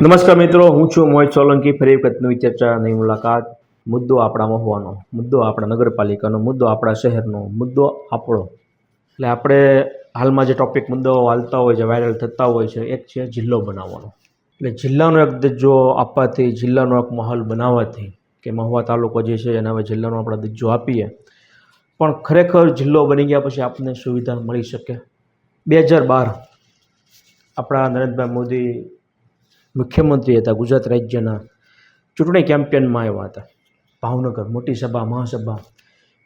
નમસ્કાર મિત્રો, હું છું મોહિત સોલંકી. ફરી વખત નવી ચર્ચા, નવી મુલાકાત. મુદ્દો આપણા મહુવાનો મુદ્દો આપણા નગરપાલિકાનો, મુદ્દો આપણા શહેરનો, મુદ્દો આપણો. એટલે આપણે હાલમાં જે ટોપિક મુદ્દાઓ હાલતા હોય છે વાયરલ થતા હોય છે, એક છે જિલ્લો બનાવવાનો. એટલે જિલ્લાનો એક દરજ્જો આપવાથી, જિલ્લાનો એક માહોલ બનાવવાથી, કે મહુવા તાલુકો જે છે એને હવે જિલ્લાનો આપણે દરજ્જો આપીએ. પણ ખરેખર જિલ્લો બની ગયા પછી આપણને સુવિધા મળી શકે. બે હજાર બાર આપણા નરેન્દ્રભાઈ મોદી મુખ્યમંત્રી હતા, ગુજરાત રાજ્યના ચૂંટણી કેમ્પેનમાં આવ્યા હતા. ભાવનગર મોટી સભા, મહાસભા,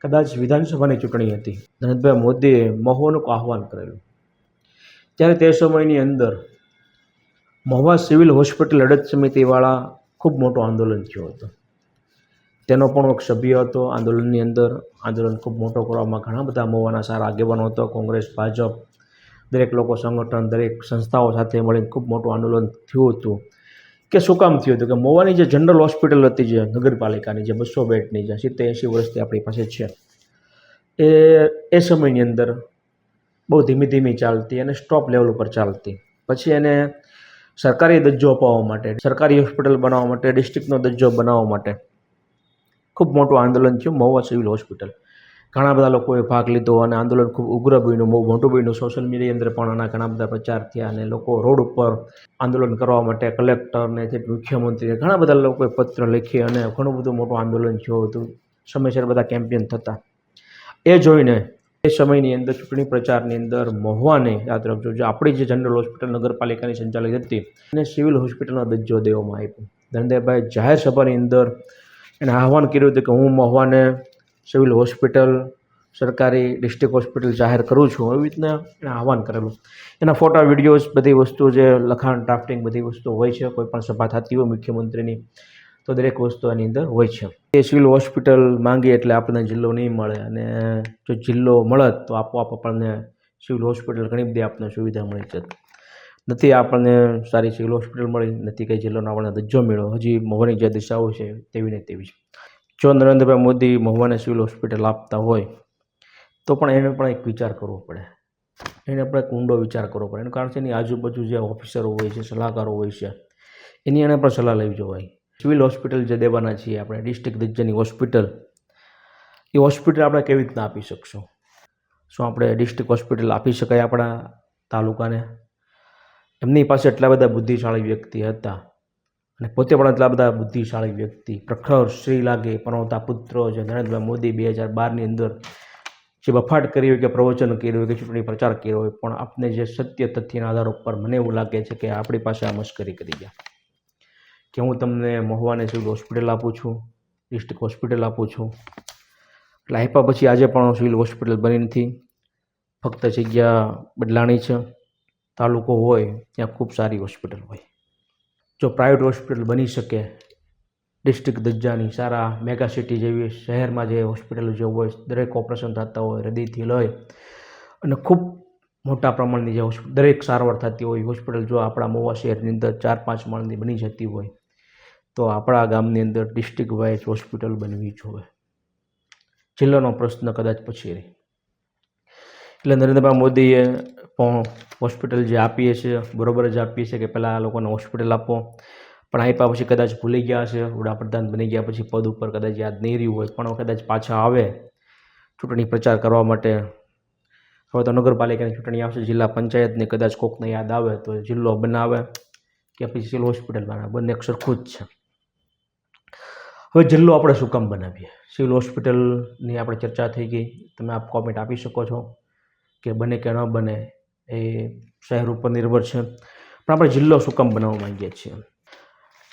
કદાચ વિધાનસભાની ચૂંટણી હતી. નરેન્દ્રભાઈ મોદીએ મહોનું આહવાન કરેલું ત્યારે તે સમયની અંદર મહુવા સિવિલ હોસ્પિટલ લડત સમિતિવાળા ખૂબ મોટું આંદોલન થયું હતું. તેનો પણ એક સભ્ય હતો. આંદોલનની અંદર આંદોલન ખૂબ મોટો કરવામાં ઘણા બધા મહુવાના સારા આગેવાનો હતો. કોંગ્રેસ, ભાજપ દરેક લોકો સંગઠન, દરેક સંસ્થાઓ સાથે મળીને ખૂબ મોટું આંદોલન થયું હતું. કે શું કામ થયું હતું? કે મોવાની જે જનરલ હોસ્પિટલ હતી જે નગરપાલિકાની જે બસો બેડની જે સિત્તેર એંસી વર્ષથી આપણી પાસે છે, એ એ સમયની અંદર બહુ ધીમી ધીમી ચાલતી અને સ્ટોપ લેવલ ઉપર ચાલતી. પછી એને સરકારી દરજ્જો અપાવવા માટે, સરકારી હોસ્પિટલ બનાવવા માટે, ડિસ્ટ્રિક્ટનો દરજ્જો બનાવવા માટે ખૂબ મોટું આંદોલન થયું મહુવા સિવિલ હોસ્પિટલ. ઘણા બધા લોકોએ ભાગ લીધો અને આંદોલન ખૂબ ઉગ્ર બન્યું. બહુ મોટું બન્યું. સોશિયલ મીડિયા અંદર પણ આના ઘણા બધા પ્રચાર થયા અને લોકો રોડ ઉપર આંદોલન કરવા માટે કલેક્ટરને જે મુખ્યમંત્રીને ઘણા બધા લોકોએ પત્ર લખી અને ઘણું બધું મોટું આંદોલન થયું હતું. સમયસર બધા કેમ્પેન થતા. એ જોઈને એ સમયની અંદર ચૂંટણી પ્રચારની અંદર મહુવાને યાદ રાખજો, જે આપણી જે જનરલ હોસ્પિટલ નગરપાલિકાની સંચાલિત હતી અને સિવિલ હોસ્પિટલનો દરજ્જો દેવામાં આવ્યો ધનંજયભાઈ જાહેર સભાની અંદર એને આહવાન કર્યું હતું કે હું મહુવાને સિવિલ હોસ્પિટલ, સરકારી ડિસ્ટ્રિક્ટ હોસ્પિટલ જાહેર કરું છું. એવી રીતના એને આહવાન કરેલું. એના ફોટા, વિડીયોઝ બધી વસ્તુ જે લખાણ, ડ્રાફ્ટિંગ બધી વસ્તુ હોય છે, કોઈ પણ સભા થતી હોય, મુખ્યમંત્રીની, તો દરેક વસ્તુ એની અંદર હોય છે. એ સિવિલ હોસ્પિટલ માંગીએ એટલે આપણને જિલ્લો નહીં મળે અને જો જિલ્લો મળે તો આપોઆપ આપણને સિવિલ હોસ્પિટલ ઘણી બધી આપણને સુવિધા મળી છે નથી આપણને સારી સિવિલ હોસ્પિટલ મળી, નથી કંઈ જિલ્લોનો આપણને દરજ્જો મળ્યો હજી મોહની જે દિશાઓ છે તેવી ને તેવી છે જો નરેન્દ્રભાઈ મોદી મહુવાને સિવિલ હોસ્પિટલ આપતા હોય, તો પણ એને પણ એક વિચાર કરવો પડે. એને પણ એક ઊંડો વિચાર કરવો પડે. એનું કારણ છે એની આજુબાજુ જે ઓફિસરો હોય છે, સલાહકારો હોય છે, એની એને પણ સલાહ લેવી જોવાય. સિવિલ હોસ્પિટલ જે દેવાના છીએ આપણે, ડિસ્ટ્રિક્ટ દરજ્જાની હોસ્પિટલ, એ હોસ્પિટલ આપણે કેવી રીતના આપી શકશું? શું આપણે ડિસ્ટ્રિક્ટ હોસ્પિટલ આપી શકાય આપણા તાલુકાને? એમની પાસે એટલા બધા બુદ્ધિશાળી વ્યક્તિ હતા. અને પોતે પણ એટલા બધા બુદ્ધિશાળી વ્યક્તિ, પ્રખર શ્રી લાગે પનવતા પુત્ર જે. નરેન્દ્રભાઈ મોદી બે હજાર બારની અંદર જે બફાટ કરી હોય કે પ્રવચન કર્યું હોય કે ચૂંટણી પ્રચાર કર્યો હોય, પણ આપને જે સત્ય તથ્યના આધાર ઉપર મને એવું લાગે છે કે આપણી પાસે આ મશ્કરી કરી ગયા. કે હું તમને મહુવાને સિવિલ હોસ્પિટલ આપું છું, ડિસ્ટ્રિક્ટ હોસ્પિટલ આપું છું. એટલે આપ્યા પછી આજે પણ સિવિલ હોસ્પિટલ બની નથી. ફક્ત જગ્યા બદલાણી છે. તાલુકો હોય, ત્યાં ખૂબ સારી હોસ્પિટલ હોય. જો પ્રાઇવેટ હોસ્પિટલ બની શકે ડિસ્ટ્રિક્ટ દજ્જાની સારા મેગા સિટી જેવી શહેરમાં જે હોસ્પિટલ જે હોય, દરેક ઓપરેશન થતા હોય, હૃદયથી લઈ અને ખૂબ મોટા પ્રમાણની જે દરેક સારવાર થતી હોય હોસ્પિટલ જો આપણા મોવા શહેરની અંદર ચાર પાંચ માળની બની જતી હોય, તો આપણા ગામની અંદર ડિસ્ટ્રિક્ટ વાઇઝ હોસ્પિટલ બનવી જોઈએ. જિલ્લાનો પ્રશ્ન કદાચ પછી રહે. એટલે નરેન્દ્રભાઈ મોદીએ પણ હોસ્પિટલ જે આપીએ છીએ, બરોબર જ આપીએ છીએ કે પહેલાં આ લોકોને હોસ્પિટલ આપો. પણ આપ્યા પછી કદાચ ભૂલી ગયા હશે, વડાપ્રધાન બની ગયા પછી પદ ઉપર કદાચ યાદ નહીં રહ્યું હોય, પણ કદાચ પાછા આવે ચૂંટણી પ્રચાર કરવા માટે. હવે તો નગરપાલિકાની ચૂંટણી આવશે, જિલ્લા પંચાયતની કદાચ કોકને યાદ આવે તો જિલ્લો બનાવે કે પછી સિવિલ હોસ્પિટલ બનાવે. બંને એક સરખું જ છે. હવે જિલ્લો આપણે શું કામ બનાવીએ? સિવિલ હોસ્પિટલની આપણે ચર્ચા થઈ ગઈ. તમે આપ કોમેન્ટ આપી શકો છો કે બને કે ન બને. એ શહેર ઉપર નિર્ભર છે. પણ આપણે જિલ્લો શું કામ બનાવવા માંગીએ છીએ?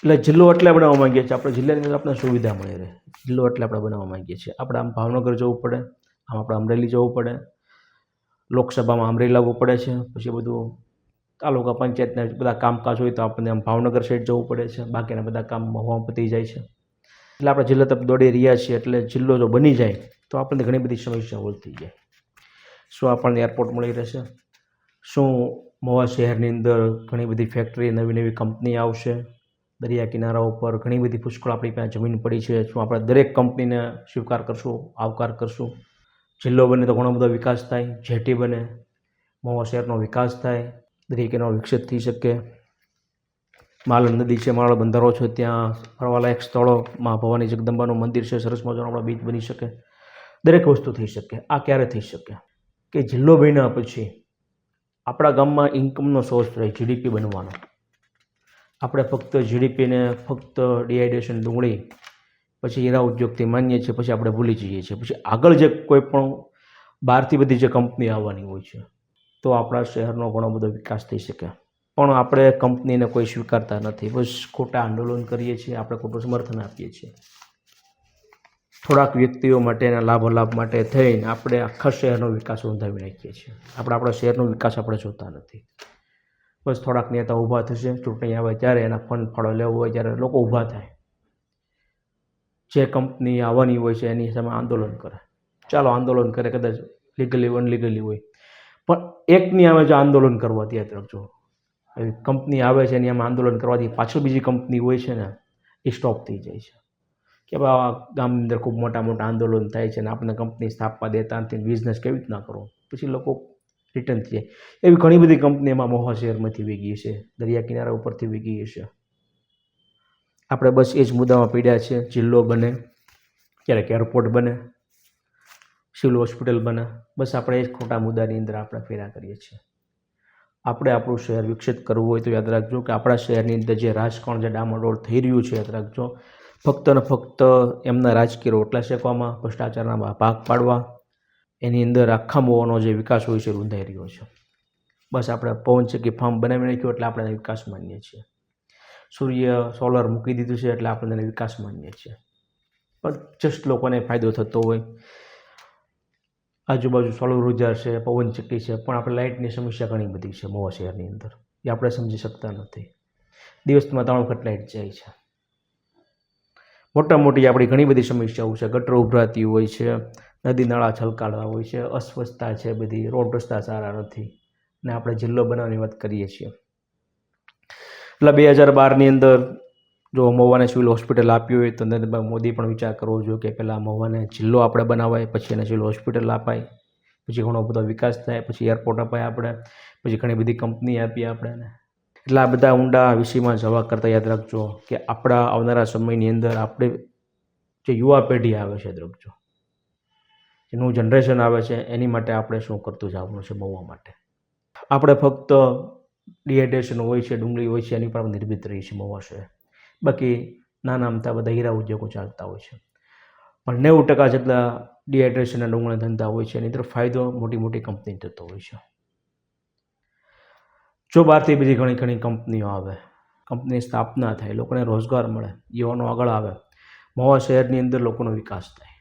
એટલે જિલ્લો એટલે બનાવવા માંગીએ છીએ. આપણે જિલ્લાની અંદર આપણને સુવિધા મળી રહે. જિલ્લો એટલે આપણે બનાવવા માંગીએ છીએ. આપણે આમ ભાવનગર જવું પડે, આમ આપણે અમરેલી જવું પડે, લોકસભામાં અમરેલી લાવવું પડે છે, પછી બધું તાલુકા પંચાયતના બધા કામકાજ હોય તો આપણને આમ ભાવનગર સાઈડ જવું પડે છે. બાકીના બધા કામ હોવામાં પતી જાય છે. એટલે આપણે જિલ્લા તરફ દોડી રહ્યા છીએ. એટલે જિલ્લો જો બની જાય તો આપણને ઘણી બધી સમસ્યાઓ હલ થઈ જાય. શું આપણને એરપોર્ટ મળી રહેશે? શું મહુવા શહેરની અંદર ઘણી બધી ફેક્ટરી નવી નવી કંપની આવશે? દરિયા કિનારા ઉપર ઘણી બધી પુષ્કળ આપણી પાસે જમીન પડી છે. શું આપણે દરેક કંપનીને સ્વીકાર કરશું, આવકાર કરશું? જિલ્લો બને તો ઘણો બધો વિકાસ થાય, જેટી બને મહુવા શહેરનો વિકાસ થાય, દરિયા કિનારો વિકસિત થઈ શકે. માલણ નદી છે માળો બંધારો છે, ત્યાં ફરવાલાયક સ્થળો મા ભવાની જગદંબાનું મંદિર છે, સરસ મજાનો આપણો બીચ બની શકે. દરેક વસ્તુ થઈ શકે, આ ક્યારે થઈ શકે? કે જિલ્લો બન્યા પછી આપણા ગામમાં ઇન્કમનો સોર્સ રહે જીડીપી બનવાનો. આપણે ફક્ત જીડીપીને ફક્ત ડિહાઇડ્રેશન ડુંગળી, પછી હીરા ઉદ્યોગથી માનીએ છીએ, પછી આપણે ભૂલી જઈએ છીએ. પછી આગળ જે કોઈ પણ બહારથી બધી જે કંપની આવવાની હોય છે, તો આપણા શહેરનો ઘણો બધો વિકાસ થઈ શકે. પણ આપણે કંપનીને કોઈ સ્વીકારતા નથી. બસ ખોટા આંદોલન કરીએ છીએ, આપણે ખોટું સમર્થન આપીએ છીએ. થોડાક વ્યક્તિઓ માટેના લાભો લાભ માટે થઈને આપણે આખા શહેરનો વિકાસ નોંધાવી નાખીએ છીએ. આપણે આપણા શહેરનો વિકાસ આપણે જોતા નથી. બસ થોડાક નેતા ઊભા થશે, ચૂંટણી આવે ત્યારે એના ફંડ ફાળો લેવો હોય ત્યારે લોકો ઊભા થાય. જે કંપની આવવાની હોય છે એની સામે આંદોલન કરે. ચાલો આંદોલન કરે, કદાચ લીગલી અનલીગલી હોય. પણ એકની આવે જો આંદોલન કરવાથી યાદ રાખજો કંપની આવે છે એની આમાં આંદોલન કરવાથી પાછળ બીજી કંપની હોય છે ને, એ સ્ટોપ થઈ જાય છે. કે આ ગામની અંદર ખૂબ મોટા મોટા આંદોલન થાય છે અને આપણે કંપની સ્થાપવા દેતા નથી બિઝનેસ કેવી રીતના કરો પછી લોકો રિટર્ન થઈ જાય. એવી ઘણી બધી કંપની એમાં મોહા શહેરમાંથી વીગી છે, દરિયા કિનારા ઉપરથી વેગી છે. આપણે બસ એ જ મુદ્દામાં પીડ્યા છે જિલ્લો બને, ક્યારેક એરપોર્ટ બને સિવિલ હોસ્પિટલ બને, બસ આપણે એ જ ખોટા મુદ્દાની અંદર આપણે ફેરા કરીએ છીએ. આપણે આપણું શહેર વિકસિત કરવું હોય તો યાદ રાખજો કે આપણા શહેરની અંદર જે રાજકારણ, જે ડામાડોળ થઈ રહ્યું છે, યાદ રાખજો. ફક્ત ને ફક્ત એમના રાજકીય રોટલા શેકવામાં, ભ્રષ્ટાચારના ભાગ પાડવા, એની અંદર આખા મોવાનો જે વિકાસ હોય છે રૂંધાઈ રહ્યો છે. બસ આપણે પવન ચક્કી ફાર્મ બનાવી નાખ્યો એટલે આપણે વિકાસ માનીએ છીએ. સૂર્ય સોલર મૂકી દીધું છે એટલે આપણે એને વિકાસ માનીએ છીએ. પણ જસ્ટ લોકોને ફાયદો થતો હોય. આજુબાજુ સોલર ઊર્જા છે પવન ચક્કી છે, પણ આપણે લાઇટની સમસ્યા ઘણી બધી છે મોવા શહેરની અંદર. એ આપણે સમજી શકતા નથી. દિવસમાં ત્રણ વખત લાઇટ જાય છે. મોટા મોટી આપણી ઘણી બધી સમસ્યાઓ છે. ગટરો ઉભરાતી હોય છે, નદી નાળા છલકાળવા હોય છે, અસ્વસ્થતા છે બધી, રોડ રસ્તા સારા નથી. ને આપણે જિલ્લો બનાવવાની વાત કરીએ છીએ. એટલે બે હજાર બારની અંદર જો મહુવાને સિવિલ હોસ્પિટલ આપ્યું હોય તો નરેન્દ્રભાઈ મોદી પણ વિચાર કરવો જોઈએ કે પહેલાં મહુવાને જિલ્લો આપણે બનાવાય, પછી એને સિવિલ હોસ્પિટલ અપાય, પછી ઘણો બધો વિકાસ થાય, પછી એરપોર્ટ અપાય આપણે, પછી ઘણી બધી કંપની આપી આપણે એટલે બધા ઊંડા વિષયમાં જવા કરતાં યાદ રાખજો કે આપણા આવનારા સમયની અંદર આપણે જે યુવા પેઢી આવે છે, યાદ રાખજો. જેનું જનરેશન આવે છે, એની માટે આપણે શું કરતું જવાનું છે, મહુવા માટે. આપણે ફક્ત ડિહાઇડ્રેશન હોય છે, ડુંગળી હોય છે, એની પર નિર્ભિત રહીએ છીએ, મહુવા છે. બાકી નાના અમથા બધા હીરા ઉદ્યોગો ચાલતા હોય છે. પણ નેવું ટકા જેટલા ડિહાઇડ્રેશનના ડુંગળીના ધંધા હોય છે, એની તરફ ફાયદો મોટી મોટી કંપની થતો હોય છે. જો બહારથી બીજી ઘણી ઘણી કંપનીઓ આવે, કંપની સ્થાપના થાય, લોકોને રોજગાર મળે, યુવાનો આગળ આવે મહુવા શહેરની અંદર લોકોનો વિકાસ થાય,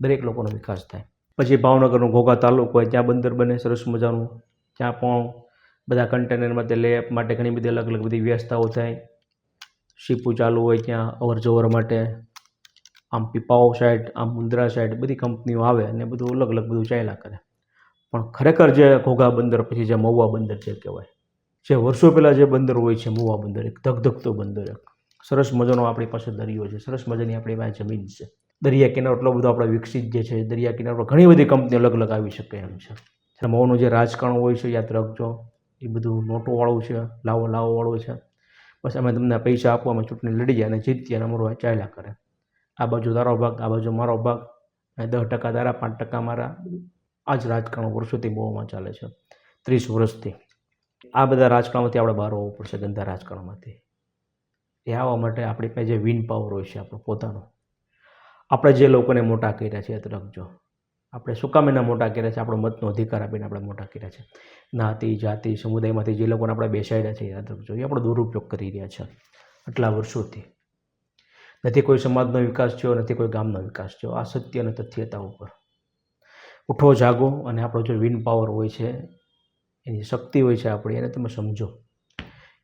દરેક લોકોનો વિકાસ થાય. પછી ભાવનગરનો ઘોઘા તાલુકો હોય, ત્યાં બંદર બને, સરસ મજાનું, ત્યાં પણ બધા કન્ટેનર માટે લેપ માટે ઘણી બધી અલગ અલગ બધી વ્યવસ્થાઓ થાય. શીપું ચાલુ હોય ત્યાં અવર જવર માટે, આમ પીપાઓ સાઈડ, આમ મુન્દ્રા સાઈડ બધી કંપનીઓ આવે અને બધું અલગ અલગ બધું ચાલ્યા કરે. પણ ખરેખર જે ઘોઘા બંદર, પછી જે મહુવા બંદર જે કહેવાય જે વર્ષો પહેલાં જે બંદર હોય છે, મુવા બંદર એક, ધગધગતો બંદર એક. સરસ મજાનો આપણી પાસે દરિયો છે, સરસ મજાની આપણી પાસે જમીન છે. દરિયા કિનારો એટલો બધો આપણે વિકસિત જે છે, દરિયા કિનારો ઘણી બધી કંપની અલગ અલગ આવી શકે એમ છે. અને મહુનું જે રાજકારણ હોય છે, યાદ રાખજો. એ બધું નોટોવાળું છે, લાવો લાવોવાળું છે. બસ અમે તમને પૈસા આપો અમે ચૂંટણી લડી જાય અને જીતીએ અને અમારું ચાલ્યા કરે. આ બાજુ તારો ભાગ, આ બાજુ મારો ભાગ. અને દસ ટકા તારા, પાંચ ટકા મારા. આ જ રાજકારણ વર્ષોથી બહુમાં ચાલે છે. ત્રીસ વર્ષથી. આ બધા રાજકારણમાંથી આપણે બહાર આવવું પડશે, ગંદા રાજકારણમાંથી. એ આવવા માટે આપણી જે વિન પાવર હોય છે, આપણો પોતાનો. આપણે જે લોકોને મોટા કર્યા છે, એ તરફ જો. આપણે શું એના મોટા કર્યા છે? આપણો મતનો અધિકાર આપીને આપણે મોટા કર્યા છે. જ્ઞાતિ જાતિ, સમુદાયમાંથી જે લોકોને આપણે બેસાડ્યા છે યાદ રાખજો એ આપણો દુરુપયોગ કરી રહ્યા છે, આટલા વર્ષોથી. નથી કોઈ સમાજનો વિકાસ થયો, નથી કોઈ ગામનો વિકાસ થયો. આ સત્ય અને તથ્યતા ઉપર. ઉઠો, જાગો અને આપણો જે વિન પાવર હોય છે એની શક્તિ હોય છે આપણી, એને તમે સમજો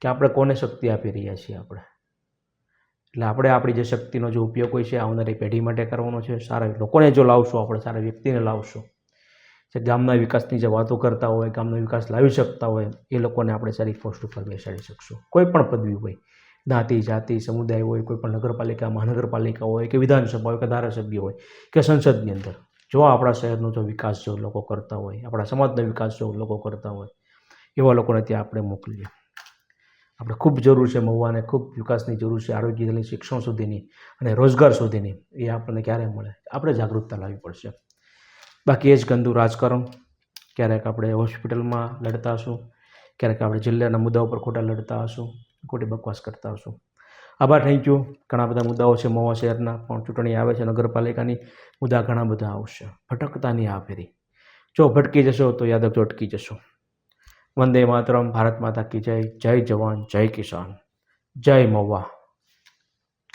કે આપણે કોને શક્તિ આપી રહ્યા છીએ આપણે. એટલે આપણે આપણી જે શક્તિનો જે ઉપયોગ હોય છે, આવનારી પેઢી માટે કરવાનો છે, સારા લોકોને જો લાવશો આપણે, સારા વ્યક્તિને લાવશો. જે ગામના વિકાસની જે વાતો કરતા હોય, ગામનો વિકાસ લાવી શકતા હોય, એ લોકોને આપણે સારી પોસ્ટ ઉપર બેસાડી શકશું. કોઈ પણ પદવી હોય, જ્ઞાતિ, જાતિ, સમુદાય હોય, કોઈ પણ નગરપાલિકા, મહાનગરપાલિકા હોય, કે વિધાનસભા હોય, કે ધારાસભ્ય હોય, કે સંસદની અંદર. જો આપણા શહેરનો જો વિકાસ જો લોકો કરતા હોય, આપણા સમાજનો વિકાસ જો લોકો કરતા હોય, એવા લોકોને ત્યાં આપણે મોકલીએ. આપણે ખૂબ જરૂર છે મહુવાને ખૂબ વિકાસની જરૂર છે આરોગ્યની, શિક્ષણ સુધીની અને રોજગાર સુધીની, એ આપણને ક્યારે મળે? આપણે જાગૃતતા લાવવી પડશે. બાકી એ જ ગંદુ રાજકારણ. ક્યારેક આપણે હોસ્પિટલમાં લડતા હશું, ક્યારેક આપણે જિલ્લાના મુદ્દા ઉપર ખોટા લડતા હશું, ખોટી બકવાસ કરતા હશું. આભાર થેન્ક યુ ઘણા બધા મુદ્દાઓ છે મહુવા શહેરના પણ ચૂંટણી આવે છે, નગરપાલિકાની મુદ્દા ઘણા બધા આવશે. ભટકતાની આ ફેરી. જો ભટકી જશો તો યાદ રાખજો, અટકી જશો. વંદે માતરમ, ભારત માતા કી જય જય જવાન, જય કિસાન, જય મહુવા